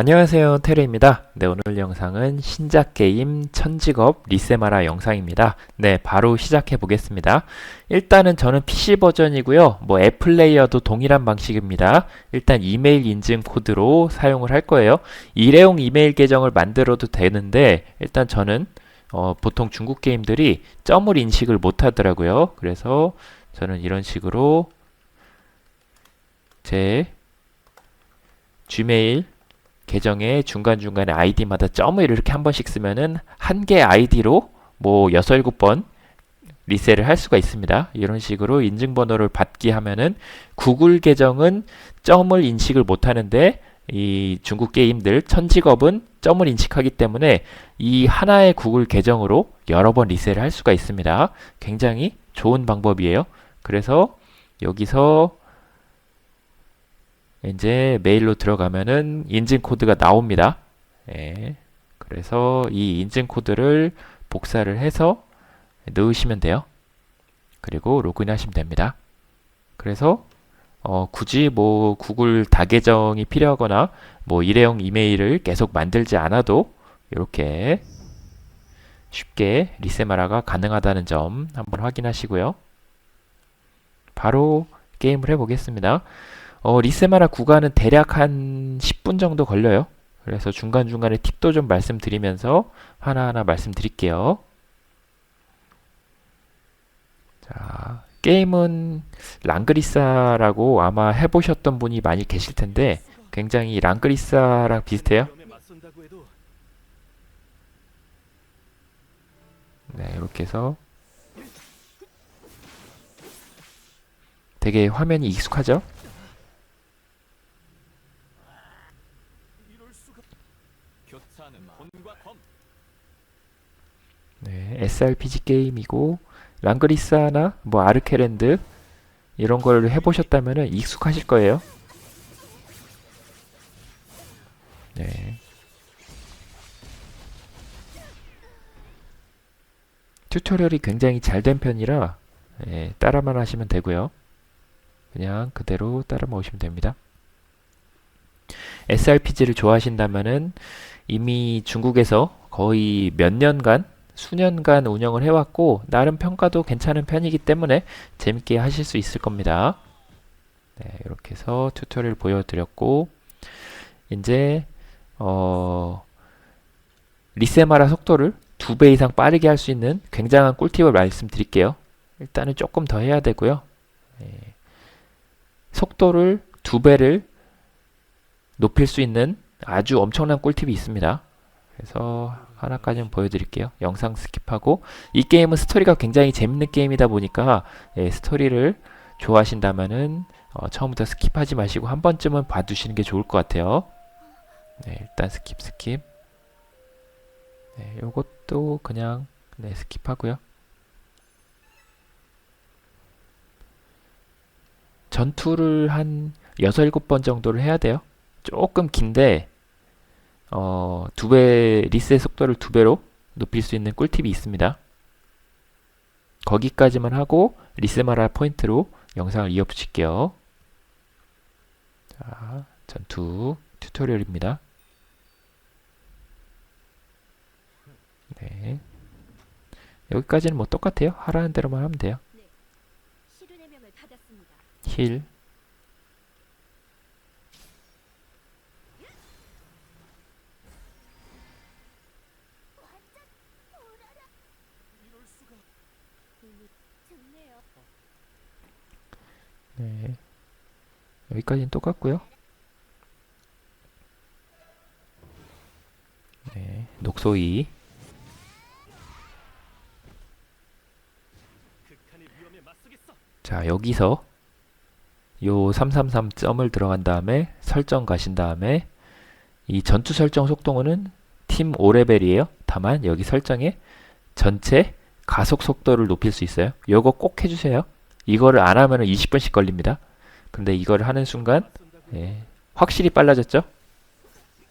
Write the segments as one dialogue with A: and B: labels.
A: 안녕하세요 테레입니다. 네 오늘 영상은 신작 게임 천직업 리세마라 영상입니다. 네 바로 시작해 보겠습니다. 일단은 저는 PC 버전이고요. 뭐 앱플레이어도 동일한 방식입니다. 일단 이메일 인증 코드로 사용을 할 거예요. 일회용 이메일 계정을 만들어도 되는데 일단 저는 어, 보통 중국 게임들이 점을 인식을 못 하더라고요. 그래서 저는 이런 식으로 제 gmail 계정의 중간중간에 아이디마다 점을 이렇게 한 번씩 쓰면은 한개 아이디로 뭐 6, 7번 리셋을 할 수가 있습니다. 이런 식으로 인증번호를 받기 하면은 구글 계정은 점을 인식을 못 하는데 이 중국 게임들 천직업은 점을 인식하기 때문에 이 하나의 구글 계정으로 여러 번 리셋을 할 수가 있습니다. 굉장히 좋은 방법이에요. 그래서 여기서 이제 메일로 들어가면은 인증 코드가 나옵니다. 예. 그래서 이 인증 코드를 복사를 해서 넣으시면 돼요. 그리고 로그인 하시면 됩니다. 그래서 어, 굳이 뭐 구글 다계정이 필요하거나 뭐 일회용 이메일을 계속 만들지 않아도 이렇게 쉽게 리세마라가 가능하다는 점 한번 확인하시고요. 바로 게임을 해보겠습니다. 어, 리세마라 구간은 대략 한 10분 정도 걸려요. 그래서 중간중간에 팁도 좀 말씀드리면서 하나하나 말씀드릴게요. 자, 게임은 랑그리사라고 아마 해보셨던 분이 많이 계실 텐데 굉장히 랑그리사랑 비슷해요. 네, 이렇게 해서 되게 화면이 익숙하죠? 네, SRPG 게임이고 랑그리사나 뭐 아르케랜드 이런 걸 해보셨다면 익숙하실 거예요. 네. 튜토리얼이 굉장히 잘 된 편이라 예, 따라만 하시면 되고요. 그냥 그대로 따라만 오시면 됩니다. SRPG를 좋아하신다면은 이미 중국에서 거의 몇 년간 수년간 운영을 해왔고 나름 평가도 괜찮은 편이기 때문에 재밌게 하실 수 있을 겁니다. 네, 이렇게 해서 튜토리얼 보여드렸고 이제 어, 리세마라 속도를 두 배 이상 빠르게 할 수 있는 굉장한 꿀팁을 말씀드릴게요. 일단은 조금 더 해야 되고요. 네, 속도를 두 배를 높일 수 있는 아주 엄청난 꿀팁이 있습니다. 그래서 하나까지는 보여드릴게요. 영상 스킵하고 이 게임은 스토리가 굉장히 재밌는 게임이다 보니까 예, 스토리를 좋아하신다면은 어, 처음부터 스킵하지 마시고 한 번쯤은 봐두시는 게 좋을 것 같아요. 네, 일단 스킵 스킵. 네, 요것도 그냥 네, 스킵하고요. 전투를 한 6, 7번 정도를 해야 돼요. 조금 긴데 어, 두 배, 리셋 속도를 두 배로 높일 수 있는 꿀팁이 있습니다. 거기까지만 하고 리세마라 포인트로 영상을 이어붙일게요. 자, 전투 튜토리얼입니다. 네. 여기까지는 뭐 똑같아요. 하라는 대로만 하면 돼요.
B: 받았습니다.
A: 힐.
B: 좋네요.
A: 네. 여기까지는 똑같고요. 네, 녹소이. 자, 여기서 요 333점을 들어간 다음에 설정 가신 다음에 이 전투 설정 속도는 팀 5레벨이에요. 다만 여기 설정에 전체 가속 속도를 높일 수 있어요. 요거 꼭 해주세요. 이거를 안 하면 20분씩 걸립니다. 근데 이걸 하는 순간 예, 확실히 빨라졌죠?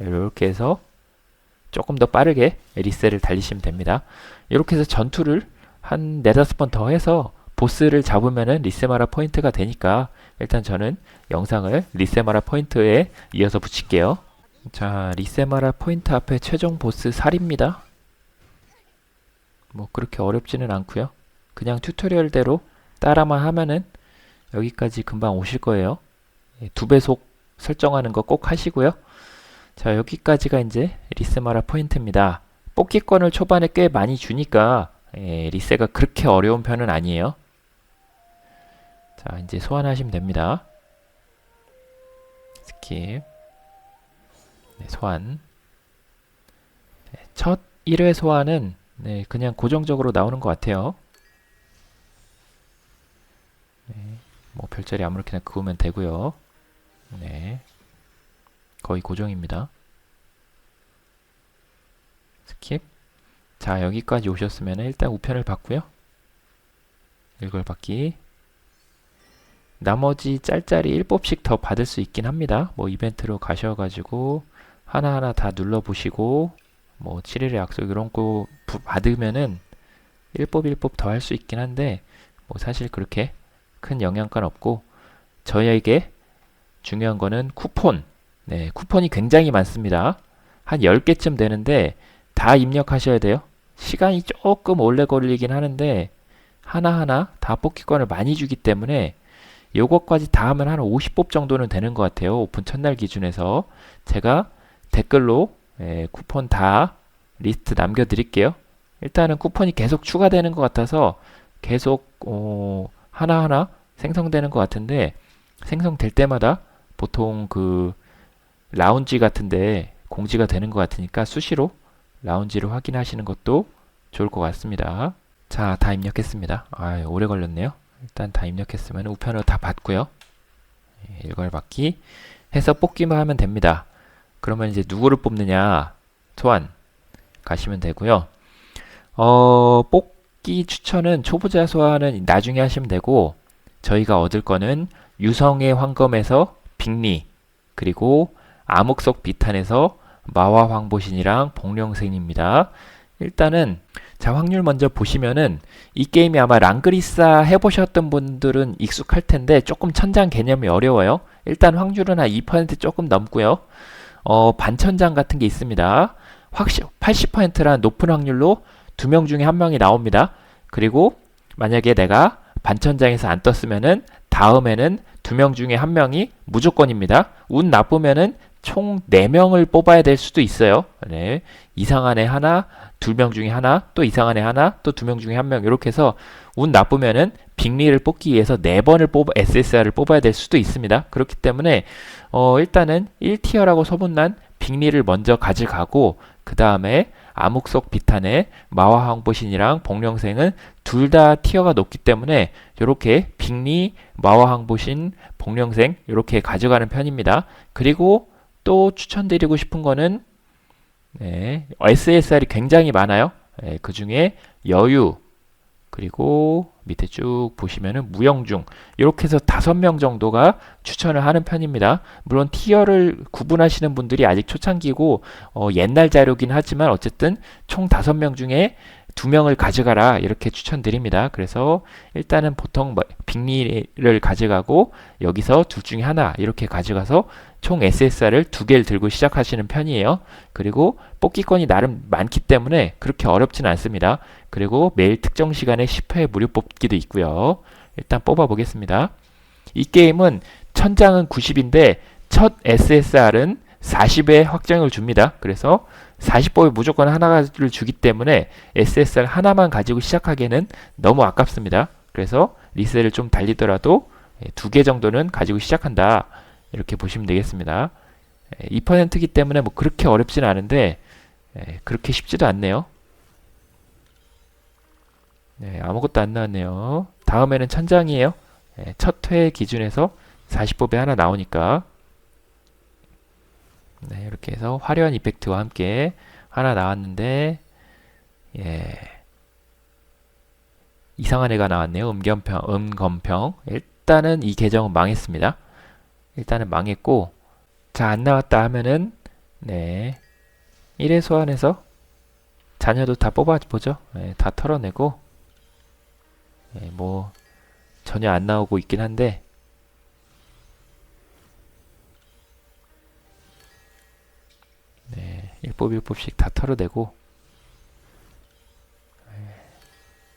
A: 이렇게 해서 조금 더 빠르게 리셋을 달리시면 됩니다. 이렇게 해서 전투를 한 네다섯 번 더 해서 보스를 잡으면은 리세마라 포인트가 되니까 일단 저는 영상을 리세마라 포인트에 이어서 붙일게요. 자, 리세마라 포인트 앞에 최종 보스 살입니다. 뭐 그렇게 어렵지는 않고요. 그냥 튜토리얼대로 따라만 하면은 여기까지 금방 오실 거예요. 예, 두 배속 설정하는 거 꼭 하시고요. 자, 여기까지가 이제 리세마라 포인트입니다. 뽑기권을 초반에 꽤 많이 주니까 예, 리세가 그렇게 어려운 편은 아니에요. 자, 이제 소환하시면 됩니다. 스킵. 네, 소환. 네, 첫 1회 소환은 네, 그냥 고정적으로 나오는 것 같아요. 네, 뭐 별자리 아무렇게나 그으면 되고요. 네, 거의 고정입니다. 스킵. 자, 여기까지 오셨으면 일단 우편을 받고요. 일걸 받기. 나머지 짤짤이 1뽑씩 더 받을 수 있긴 합니다. 뭐 이벤트로 가셔가지고 하나하나 다 눌러보시고 뭐 7일의 약속 이런 거 부- 받으면은 1뽑 1뽑 더할 수 있긴 한데 뭐 사실 그렇게 큰 영향가는 없고 저희에게 중요한 거는 쿠폰. 네 쿠폰이 굉장히 많습니다. 한 10개쯤 되는데 다 입력하셔야 돼요. 시간이 조금 오래 걸리긴 하는데 하나하나 다 뽑기권을 많이 주기 때문에 요것까지 다 하면 한 50뽑 정도는 되는 것 같아요. 오픈 첫날 기준에서. 제가 댓글로 예, 쿠폰 다 리스트 남겨드릴게요. 일단은 쿠폰이 계속 추가되는 것 같아서 계속 어, 하나하나 생성되는 것 같은데 생성될 때마다 보통 그 라운지 같은데 공지가 되는 것 같으니까 수시로 라운지를 확인하시는 것도 좋을 것 같습니다. 자, 다 입력했습니다. 아, 오래 걸렸네요. 일단 다 입력했으면 우편으로 다 받고요. 예, 일괄 받기 해서 뽑기만 하면 됩니다. 그러면 이제 누구를 뽑느냐 소환 가시면 되고요. 어, 뽑 기 추천은 초보자 소환은 나중에 하시면 되고 저희가 얻을 거는 유성의 황검에서 빅리 그리고 암흑석 비탄에서 마화 황보신이랑 복령생입니다. 일단은 자 확률 먼저 보시면은 이 게임이 아마 랑그리사 해보셨던 분들은 익숙할 텐데 조금 천장 개념이 어려워요. 일단 확률은 한 2% 조금 넘고요. 어, 반천장 같은 게 있습니다. 확실 80%란 높은 확률로 두 명 중에 한 명이 나옵니다. 그리고 만약에 내가 반천장에서 안 떴으면은 다음에는 두 명 중에 한 명이 무조건입니다. 운 나쁘면은 총 4명을 뽑아야 될 수도 있어요. 네. 이상한 애 하나, 두 명 중에 하나, 또 이상한 애 하나, 또 두 명 중에 한 명. 이렇게 해서 운 나쁘면은 빅리를 뽑기 위해서 4번을 뽑아 SSR을 뽑아야 될 수도 있습니다. 그렇기 때문에 어, 일단은 1티어라고 소문난 빅리를 먼저 가져가고 그 다음에 암흑석 비탄의 마화 항보신이랑 복령생은 둘 다 티어가 높기 때문에 이렇게 빅리, 마화 항보신, 복령생 이렇게 가져가는 편입니다. 그리고 또 추천드리고 싶은 거는 네, SSR이 굉장히 많아요. 네, 그 중에 여유 그리고 밑에 쭉 보시면은 무영중 이렇게 해서 다섯 명 정도가 추천을 하는 편입니다. 물론 티어를 구분하시는 분들이 아직 초창기고 어, 옛날 자료긴 하지만 어쨌든 총 다섯 명 중에 두 명을 가져가라 이렇게 추천드립니다. 그래서 일단은 보통 뭐 빅리를 가져가고 여기서 둘 중에 하나 이렇게 가져가서 총 SSR을 두 개를 들고 시작하시는 편이에요. 그리고 뽑기권이 나름 많기 때문에 그렇게 어렵진 않습니다. 그리고 매일 특정 시간에 10회 무료 뽑기도 있고요. 일단 뽑아 보겠습니다. 이 게임은 천장은 90인데 첫 SSR은 40의 확정을 줍니다. 그래서 40법에 무조건 하나를 주기 때문에 SSR 하나만 가지고 시작하기에는 너무 아깝습니다. 그래서 리셀을 좀 달리더라도 두 개 정도는 가지고 시작한다. 이렇게 보시면 되겠습니다. 2%이기 때문에 뭐 그렇게 어렵지는 않은데 에, 그렇게 쉽지도 않네요. 네, 아무것도 안 나왔네요. 다음에는 천장이에요. 예, 첫회 기준에서 40법에 하나 나오니까 네, 이렇게 해서 화려한 이펙트와 함께 하나 나왔는데 예. 이상한 애가 나왔네요. 음견평, 음검평. 일단은 이 계정은 망했습니다. 일단은 망했고 자, 안 나왔다 하면은 네. 1회 소환해서 자녀도 다 뽑아보죠. 예, 다 털어내고 예, 뭐 전혀 안 나오고 있긴 한데 1법 1법씩 다 털어내고 예,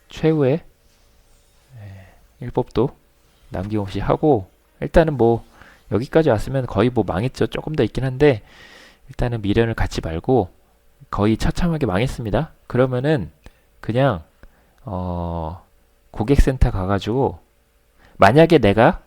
A: 최후의 예, 1법도 남김없이 하고 일단은 뭐 여기까지 왔으면 거의 뭐 망했죠. 조금 더 있긴 한데 일단은 미련을 갖지 말고 거의 처참하게 망했습니다. 그러면은 그냥 어 고객센터 가가지고 만약에 내가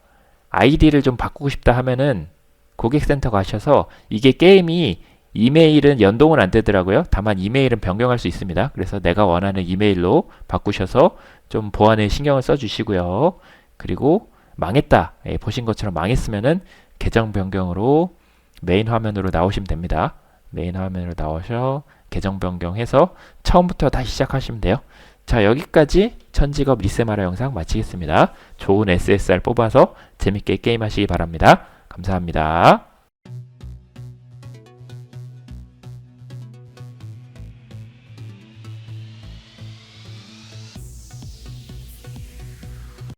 A: 아이디를 좀 바꾸고 싶다 하면은 고객센터 가셔서 이게 게임이 이메일은 연동은 안 되더라고요. 다만 이메일은 변경할 수 있습니다. 그래서 내가 원하는 이메일로 바꾸셔서 좀 보안에 신경을 써주시고요. 그리고 망했다. 예, 보신 것처럼 망했으면은 계정 변경으로 메인 화면으로 나오시면 됩니다. 메인 화면으로 나오셔 계정 변경해서 처음부터 다시 시작하시면 돼요. 자 여기까지 천직업 리세마라 영상 마치겠습니다. 좋은 SSR 뽑아서 재밌게 게임하시기 바랍니다. 감사합니다.